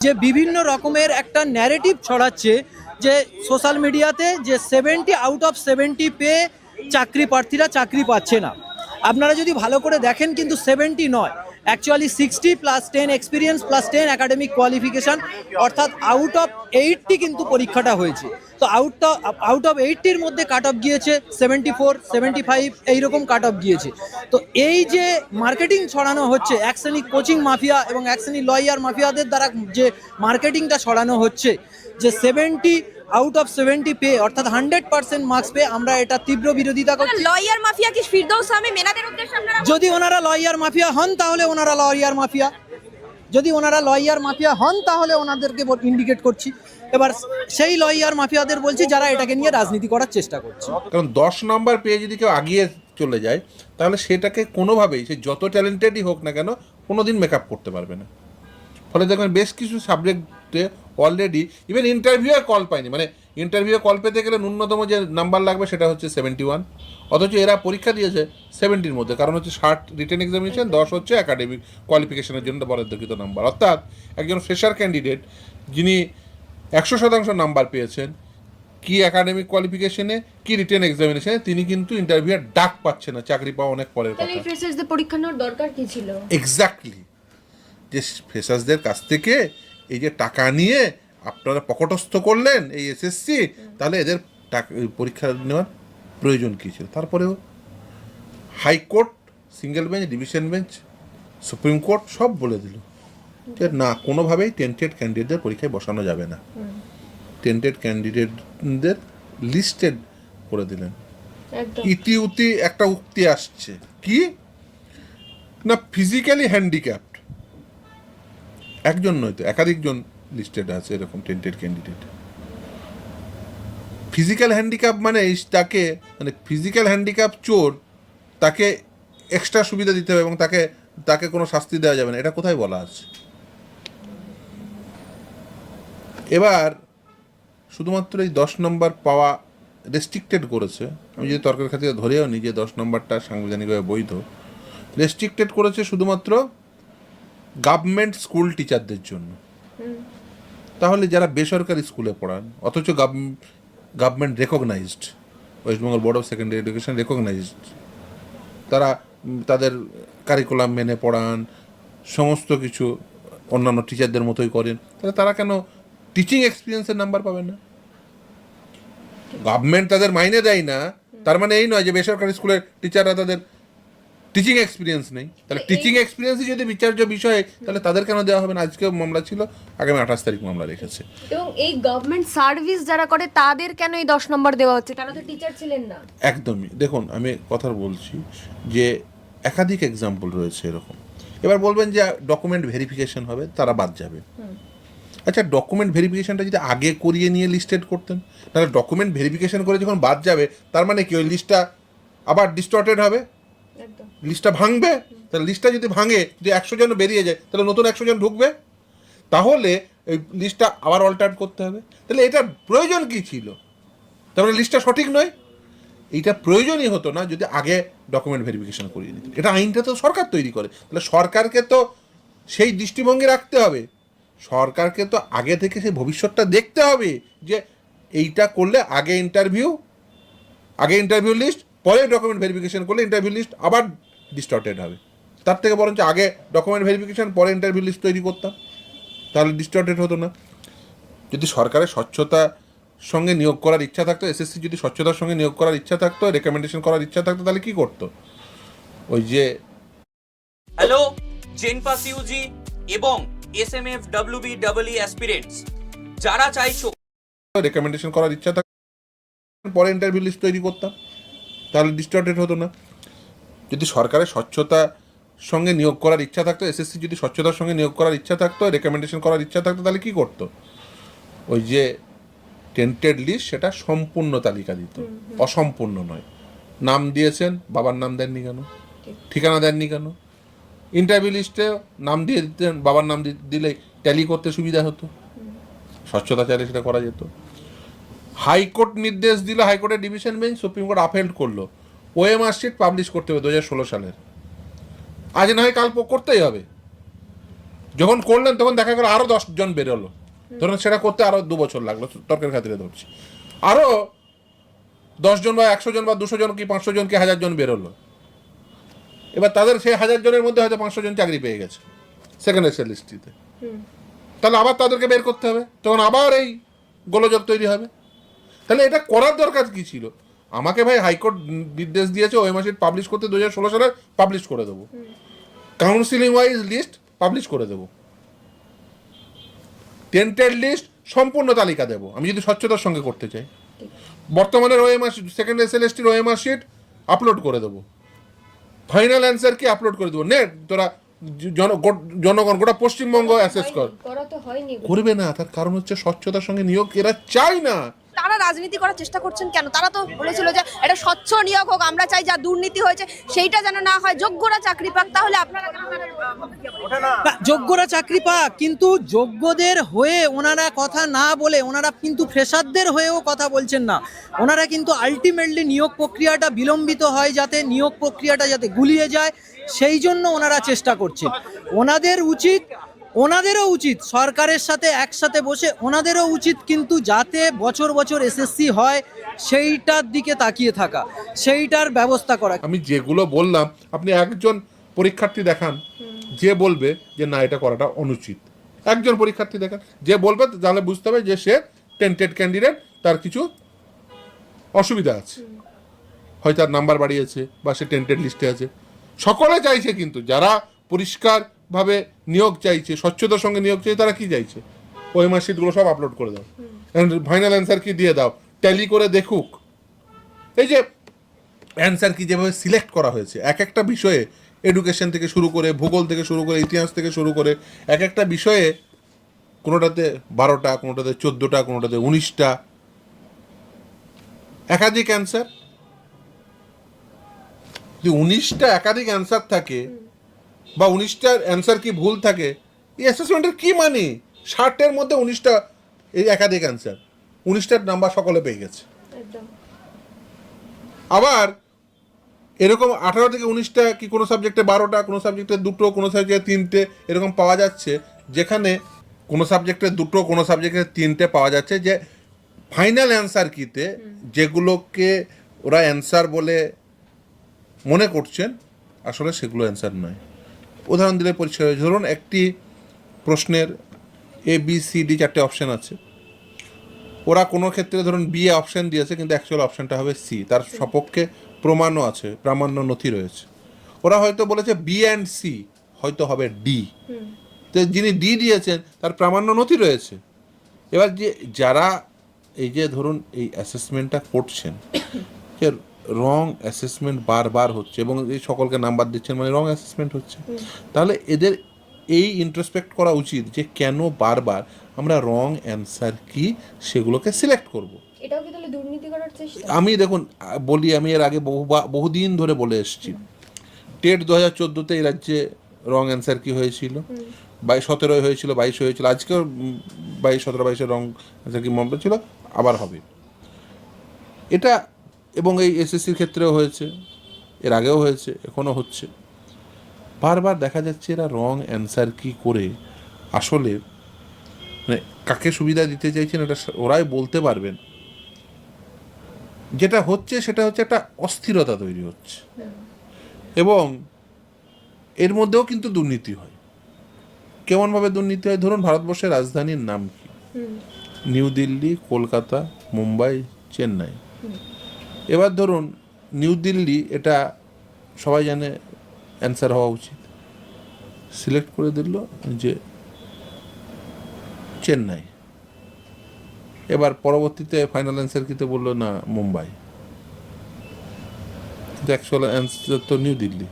যে বিভিন্ন রকমের একটা ন্যারেটিভ ছড়াচ্ছে যে সোশ্যাল মিডিয়াতে যে সেভেন্টি আউট অফ সেভেন্টি পেয়ে চাকরি প্রার্থীরা চাকরি পাচ্ছে না। আপনারা যদি ভালো করে দেখেন কিন্তু সেভেন্টি নয় actually sixty plus ten experience plus ten academic qualification অর্থাৎ আউট অফ এইটটি কিন্তু পরীক্ষাটা হয়েছে। তো আউট আউট অফ এইটটির মধ্যে কাট অফ গিয়েছে সেভেন্টি ফোর সেভেন্টি ফাইভ এইরকম কাট অফ গিয়েছে। তো এই যে মার্কেটিং ছড়ানো হচ্ছে এক শ্রেণি কোচিং মাফিয়া এবং এক শ্রেণি লয়ার মাফিয়াদের দ্বারা যে মার্কেটিংটা ছড়ানো হচ্ছে যে সেভেন্টি আউট অফ সেভেন্টি পে অর্থাৎ হান্ড্রেড পার্সেন্ট মার্কস পেয়ে আমরা এটা তীব্র বিরোধিতা করছি। লয়ার মাফিয়া কি ফিরদৌস আমি মেনাদের উদ্দেশ্যে যদি ওনারা লয়ার মাফিয়া হন তাহলে ওনারা লয়ার মাফিয়া যদি ওনারা লয়ার মাফিয়া হন, তাহলে ওনাদেরকে ইন্ডিকেট করছি। এবার সেই লয়ার মাফিয়াদের বলছি, যারা এটাকে নিয়ে রাজনীতি করার চেষ্টা করছে। কারণ দশ নম্বর পেয়ে যদি কেউ আগিয়ে চলে যায়, তাহলে সেটাকে কোনোভাবেই, সে যত ট্যালেন্টেডই হোক না কেন কোনো দিন মেকআপ করতে পারবে না। ফলে দেখবেন বেশ কিছু সাবজেক্টে অলরেডি ইভেন ইন্টারভিউয়ে কল পায়নি। মানে ইন্টারভিউয়ে কল পেতে গেলে ন্যূনতম যে নাম্বার লাগবে সেটা হচ্ছে সেভেন্টি ওয়ান অথচ এরা পরীক্ষা দিয়েছে সেভেন্টির মধ্যে কারণ হচ্ছে ষাট রিটেন এক্সামিনেশন দশ হচ্ছে একাডেমিক কোয়ালিফিকেশনের জন্য বরাদ্দকৃত নাম্বার অর্থাৎ একজন ফ্রেশার ক্যান্ডিডেট যিনি একশো শতাংশ নাম্বার পেয়েছেন কি একাডেমিক কোয়ালিফিকেশনে কি রিটেন এক্সামিনেশনে তিনি কিন্তু ইন্টারভিউয়ের ডাক পাচ্ছে না চাকরি পাওয়া অনেক পরের কথা। ফ্রেশার্সদের পরীক্ষা নেওয়ার দরকার কি ছিল? এক্স্যাক্টলি যে ফ্রেশার্সদের কাছ থেকে এই যে টাকা নিয়ে আপনারা পকটস্থ করলেন এই এসএসসি তাহলে এদের পরীক্ষা নেওয়ার প্রয়োজন কী ছিল? তারপরেও high court single bench division bench supreme court সব বলে দিল যে না কোনোভাবেই টেন্টেড ক্যান্ডিডেটদের পরীক্ষায় বসানো যাবে না। টেন্টেড ক্যান্ডিডেটদের লিস্টেড করে দিলেন। ইতি উতি একটা উক্তি আসছে। কি? না ফিজিক্যালি হ্যান্ডিক্যাপড। একজন নয় তো একাধিকজন লিস্টেড আছে এরকম টেন্টেড ক্যান্ডিডেট ফিজিক্যাল হ্যান্ডিক্যাপ মানে তাকে মানে ফিজিক্যাল হ্যান্ডিক্যাপ চোর, তাকে এক্সট্রা সুবিধা দিতে হবে এবং তাকে তাকে কোনো শাস্তি দেওয়া যাবে না। এটা কোথায় বলা আছে? এবার, শুধুমাত্র এই দশ নম্বর পাওয়া রেস্ট্রিক্টেড করেছে। আমি যদি তর্কের খাতিরে ধরেও নিই যে দশ নম্বরটা সাংবিধানিকভাবে বৈধ রেস্ট্রিক্টেড করেছে শুধুমাত্র গভর্নমেন্ট স্কুল টিচারদের জন্য। তাহলে যারা বেসরকারি স্কুলে পড়ান, অথচ government recognised West Bengal board of secondary education recognised তারা তাদের কারিকুলাম মেনে পড়ান, সমস্ত কিছু অন্যান্য টিচারদের মতোই করেন, তাহলে তারা কেন টিচিং এক্সপিরিয়েন্সের নাম্বার পাবে না? গভর্নমেন্ট তাদের মাইনে দেয় না, তার মানে এই নয় যে বেসরকারি স্কুলের টিচাররা তাদের টিচিং এক্সপিরিয়েন্স নেই। তাহলে টিচিং এক্সপিরিয়েন্সই যদি বিচার্য বিষয় তাহলে তাদের কেন দেওয়া হবে না? আজকেও মামলা ছিল আগামী আঠাশ তারিখ মামলা রেখেছে। এবং এই গভর্নমেন্ট সার্ভিস যারা করে তাদের কেন এই দশ নম্বর দেওয়া হচ্ছে? তারা তো টিচার ছিলেন না। একদমই। দেখুন আমি কথা বলছি যে একাধিক এক্সাম্পল রয়েছে এরকম। এবার বলবেন যে ডকুমেন্ট ভেরিফিকেশন হবে তারা বাদ যাবে। আচ্ছা ডকুমেন্ট ভেরিফিকেশনটা যদি আগে করিয়ে নিয়ে লিস্টেড করতেন তাহলে ডকুমেন্ট ভেরিফিকেশন করে যখন বাদ যাবে তার মানে কি ওই লিস্টটা আবার ডিস্টর্টেড হবে? লিস্টটা ভাঙবে? তাহলে লিস্টটা যদি ভাঙে, যদি একশো জন বেরিয়ে যায়, তাহলে নতুন একশো জন ঢুকবে? তাহলে এই লিস্টটা আবার অল্টার করতে হবে। তাহলে এটার প্রয়োজন কি ছিল? তার মানে লিস্টটা সঠিক নয়? এইটা প্রয়োজনই হতো না যদি আগে ডকুমেন্ট ভেরিফিকেশন করিয়ে নিত। এটা আইনটা তো সরকার তৈরি করে। তাহলে সরকারকে তো সেই দৃষ্টিভঙ্গি রাখতে হবে। সরকারকে তো আগে থেকে সেই ভবিষ্যৎটা দেখতে হবে যে এইটা করলে আগে ইন্টারভিউ আগে ইন্টারভিউ লিস্ট পরে ডকুমেন্ট ভেরিফিকেশন করলে ইন্টারভিউ লিস্ট আবার ডিস্টর্টেড হবে। তার থেকে বরঞ্চ আগে ডকুমেন্ট ভেরিফিকেশন পরে ইন্টারভিউ লিস্ট তৈরি করতাম। তাহলে ডিস্টর্টেড হতো না। যদি সরকারের স্বচ্ছতা সঙ্গে নিয়োগ করার ইচ্ছা থাকতো এসএসসি যদি স্বচ্ছতার সঙ্গে নিয়োগ করার ইচ্ছা থাকতো রেকমেন্ডেশন করার ইচ্ছা থাকতো তাহলে কি করতো? ওই যে হ্যালো জেনপাস ইউজি এবং এস এম এফ ডাব্লিউবি ডাবলই অ্যাসপিরেন্টস যারা চাইছো রেকমেন্ডেশন করার ইচ্ছা থাকতো পরে ইন্টারভিউ লিস্ট তৈরি করতাম। তাহলে ডিস্টর্টেড হতো না। যদি সরকারের স্বচ্ছতা সঙ্গে নিয়োগ করার ইচ্ছা থাকতো এসএসসি যদি স্বচ্ছতার সঙ্গে নিয়োগ করার ইচ্ছা থাকতো রেকমেন্ডেশন করার ইচ্ছা থাকতো তাহলে কী করতো? ওই যে টেন্টেড লিস্ট সেটা সম্পূর্ণ তালিকা দিত। অসম্পূর্ণ নয়। নাম দিয়েছেন বাবার নাম দেননি কেন? ঠিকানা দেননি কেন? ইন্টারভিউ লিস্টে নাম দিয়ে দিতেন বাবার নাম দিলে ট্যালি করতে সুবিধা হতো। স্বচ্ছতা চাইলে সেটা করা যেত। হাইকোর্ট নির্দেশ দিল হাইকোর্টের division bench supreme court upheld করল। ওএমআর শিট পাবলিশ করতে হবে দু হাজার ষোলো সালের। আজ না হয় কাল করতেই হবে। যখন করলেন তখন দেখা গেল আরও দশজন বেরোলো। ধরুন সেটা করতে আরও দু বছর লাগল তর্কের খাতিরে ধরছি। আরও দশজন বা একশো জন বা দুশো জন কি পাঁচশো জন কি হাজার জন বেরোলো। এবার তাদের সেই হাজার জনের মধ্যে হয়তো পাঁচশো জন চাকরি পেয়ে গেছে সেকেন্ড এসএল লিস্টটিতে তাহলে আবার তাদেরকে বের করতে হবে তখন আবার এই গোলযোগ তৈরি হবে। তাহলে এটা করার দরকার কি ছিল? আমাকে ভাই হাইকোর্ট নির্দেশ দিয়েছে ওই মাসে পাবলিশ করতে দু হাজার ষোলো সালে পাবলিশ করে দেবো। কাউন্সিলিং ওয়াইজ লিস্ট পাবলিশ করে দেবো। টেন্টেড লিস্ট সম্পূর্ণ তালিকা দেবো। আমি যদি স্বচ্ছতার সঙ্গে করতে চাই। বর্তমানের ওএমআর সেকেন্ড এস এল এসটির ওএমআর শিট আপলোড করে দেবো। ফাইনাল অ্যান্সার কি আপলোড করে দেবো? নেট তোরা জন জনগণ গোটা পশ্চিমবঙ্গ অ্যাসেস কর। করা করবে না তার কারণ হচ্ছে স্বচ্ছতার সঙ্গে নিয়োগ এরা চায় না। তারা রাজনীতি করার চেষ্টা করছেন কেন? তারা তো বলেছিল যে এটা স্বচ্ছ নিয়োগ হোক, আমরা চাই যা দুর্নীতি হয়েছে, সেইটা যেন না হয়। যোগ্যরা চাকরি পাক, তাহলে আপনারা যোগ্যরা চাকরি পাক, কিন্তু যোগ্যদের হয়ে ওনারা কথা না বলে, ওনারা কিন্তু ফ্রেশারদের হয়েও কথা বলছেন না। ওনারা কিন্তু আলটিমেটলি নিয়োগ প্রক্রিয়াটা বিলম্বিত হয় যাতে, নিয়োগ প্রক্রিয়াটা যাতে গুলিয়ে যায়, সেই জন্য ওনারা চেষ্টা করছেন। ওনাদের উচিত ওনাদেরও উচিত, সরকারের সাথে একসাথে বসে ওনাদেরও উচিত কিন্তু যাতে বছর বছর এসএসসি হয়, সেইটার দিকে তাকিয়ে থাকা, সেইটার ব্যবস্থা করা। আমি যেগুলো বললাম, আপনি একজন পরীক্ষার্থী দেখান, যে বলবে যে না, এটা করাটা অনুচিত। একজন পরীক্ষার্থী দেখান, যে বলবে, তাহলে বুঝতে হবে যে সে টেন্টেড ক্যান্ডিডেট তার কিছু অসুবিধা আছে। হয় তার নাম্বার বাড়িয়েছে বা সে টেন্টেড লিস্টে আছে। সকলে চাইছে কিন্তু, যারা পরিষ্কারভাবে নিয়োগ চাইছে, স্বচ্ছতার সঙ্গে নিয়োগ চাইছে, তারা কি চাইছে? ওই মার্কশিটগুলো সব আপলোড করে দাও। ফাইনাল অ্যান্সার কি দিয়ে দাও? ট্যালি করে দেখুক। এই যে অ্যান্সার কি যেভাবে সিলেক্ট করা হয়েছে, এক একটা বিষয়ে এডুকেশন থেকে শুরু করে, ভূগোল থেকে শুরু করে, ইতিহাস থেকে শুরু করে, এক একটা বিষয়ে কোনোটাতে বারোটা, কোনোটাতে চোদ্দোটা, কোনোটাতে উনিশটা। একাধিক অ্যান্সার যদি উনিশটা একাধিক অ্যান্সার থাকে বা উনিশটার অ্যান্সার কি ভুল থাকে এই অ্যাসেসমেন্টের কী মানে? ষাটের মধ্যে উনিশটা এই একাধিক অ্যান্সার উনিশটার নাম্বার সকলে পেয়ে গেছে। আবার এরকম আঠারো থেকে উনিশটা কি কোনো সাবজেক্টে বারোটা কোনো সাবজেক্টে দুটো কোনো সাবজেক্টে তিনটে এরকম পাওয়া যাচ্ছে যেখানে কোনো সাবজেক্টে দুটো কোনো সাবজেক্টে তিনটে পাওয়া যাচ্ছে যে ফাইনাল অ্যান্সার কিতে যেগুলোকে ওরা অ্যান্সার বলে মনে করছেন আসলে সেগুলো অ্যান্সার নয়। উদাহরণ দিলে পরিষ্কার হয়ে- ধরুন একটি প্রশ্নের এ বি সি ডি চারটে অপশান আছে। ওরা কোনো ক্ষেত্রে ধরুন বি এ অপশান দিয়েছে কিন্তু অ্যাকচুয়াল অপশানটা হবে সি তার সপক্ষে প্রমাণও আছে প্রামাণ্য নথি রয়েছে। ওরা হয়তো বলেছে বি অ্যান্ড সি হয়তো হবে ডি তো যিনি ডি দিয়েছেন তার প্রামাণ্য নথি রয়েছে। এবার যে যারা এই যে ধরুন এই অ্যাসেসমেন্টটা করছেন রং অ্যাসেসমেন্ট বারবার হচ্ছে এবং এই সকলকে নাম্বার দিচ্ছেন মানে রং অ্যাসেসমেন্ট হচ্ছে। তাহলে এদের এই ইন্ট্রোস্পেক্ট করা উচিত যে কেন বারবার আমরা রং অ্যান্সার কি সেগুলোকে সিলেক্ট করব। এটাও কি তাহলে দুর্নীতি করার চেষ্টা? আমি দেখুন বলি আমি এর আগে বহু বহুদিন ধরে বলে এসেছি। টেট দু হাজার চোদ্দোতে এই রাজ্যে রং অ্যান্সার কি হয়েছিল? বাইশ সতেরোয় হয়েছিল বাইশে হয়েছিল আজকেও বাইশ সতেরো বাইশে রং অ্যান্সার কি মনে ছিল আবার হবে। এটা এবং এই এসএসসির ক্ষেত্রেও হয়েছে এর আগেও হয়েছে এখনও হচ্ছে। বারবার দেখা যাচ্ছে এরা রং অ্যান্সার কি করে আসলে মানে কাকে সুবিধা দিতে চাইছেন এটা ওরাই বলতে পারবেন। যেটা হচ্ছে সেটা হচ্ছে একটা অস্থিরতা তৈরি হচ্ছে। এবং এর মধ্যেও কিন্তু দুর্নীতি হয়। কেমনভাবে দুর্নীতি হয়? ধরুন ভারতবর্ষের রাজধানীর নাম কি? নিউ দিল্লি কলকাতা মুম্বাই চেন্নাই। এবার ধরুন নিউ দিল্লি এটা সবাই জানে অ্যান্সার হওয়া উচিত। সিলেক্ট করে দিল যে চেন্নাই। এবার পরবর্তীতে ফাইনাল অ্যান্সার কিতে বলল? না মুম্বাই। কিন্তু অ্যাকচুয়াল অ্যান্সার তো নিউ দিল্লি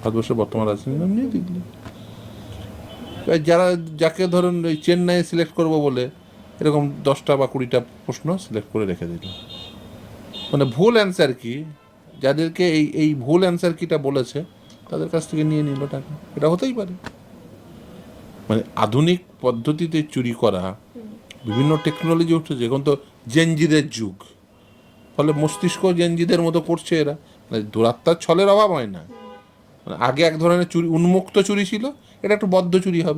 ভারতবর্ষের বর্তমান রাজধানীর নাম নিউ দিল্লি যারা যাকে ধরুন ওই চেন্নাই সিলেক্ট করব বলে এরকম দশটা বা কুড়িটা প্রশ্ন সিলেক্ট করে রেখে দিল। মানে ভুল অ্যান্সার কি? যাদেরকে এই এই ভুল অ্যান্সার কিটা বলেছে, তাদের কাছ থেকে নিয়ে নিল টাকা। এটা হতেই পারে। মানে আধুনিক পদ্ধতিতে চুরি করা, বিভিন্ন টেকনোলজি উঠেছে এখন তো জেনজিদের যুগ। ফলে মস্তিষ্ক জেনজিদের মতো করছে এরা। মানে দুরাত্মার ছলের অভাব হয় না। মানে আগে এক ধরনের চুরি, উন্মুক্ত চুরি ছিল, এটা একটু বদ্ধ চুরি হবে।